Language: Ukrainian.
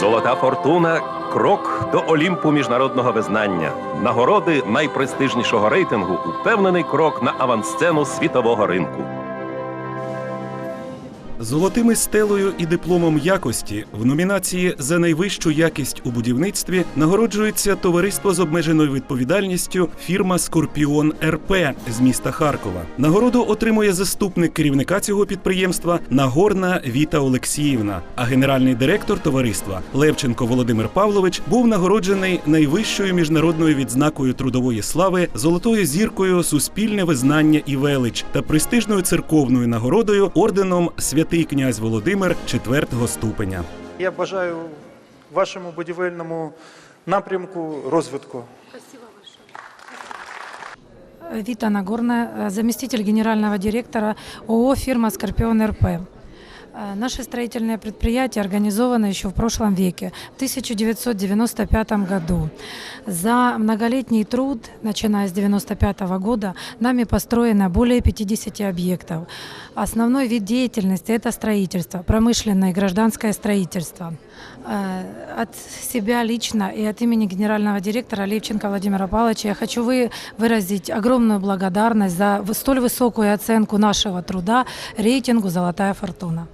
Золота фортуна крок до Олімпу міжнародного визнання. Нагороди найпрестижнішого рейтингу упевнений крок на авансцену світового ринку. Золотими стелею і дипломом якості в номінації за найвищу якість у будівництві нагороджується товариство з обмеженою відповідальністю фірма Скорпіон РП з міста Харкова. Нагороду отримує заступник керівника цього підприємства Нагорна Віта Олексіївна. А генеральний директор товариства Левченко Володимир Павлович був нагороджений найвищою міжнародною відзнакою трудової слави, золотою зіркою Суспільне визнання і велич та престижною церковною нагородою орденом Святий князь Володимир четвертого ступеня. Я бажаю вашому будівельному напрямку розвитку. Вита Нагорная, э, заместитель генерального директора ООО «Фирма Скорпион РП». Э, Наше строительное предприятие организовано еще в прошлом веке, в 1995 году. За многолетний труд, начиная с 1995 года, нами построено более 50 объектов. Основной вид деятельности – это строительство, промышленное и гражданское строительство. Э, От себя лично и от имени генерального директора Левченко Владимира Павловича я хочу вы, выразить огромную благодарность за столь высокую оценку нашего труда рейтингу «Золотая фортуна».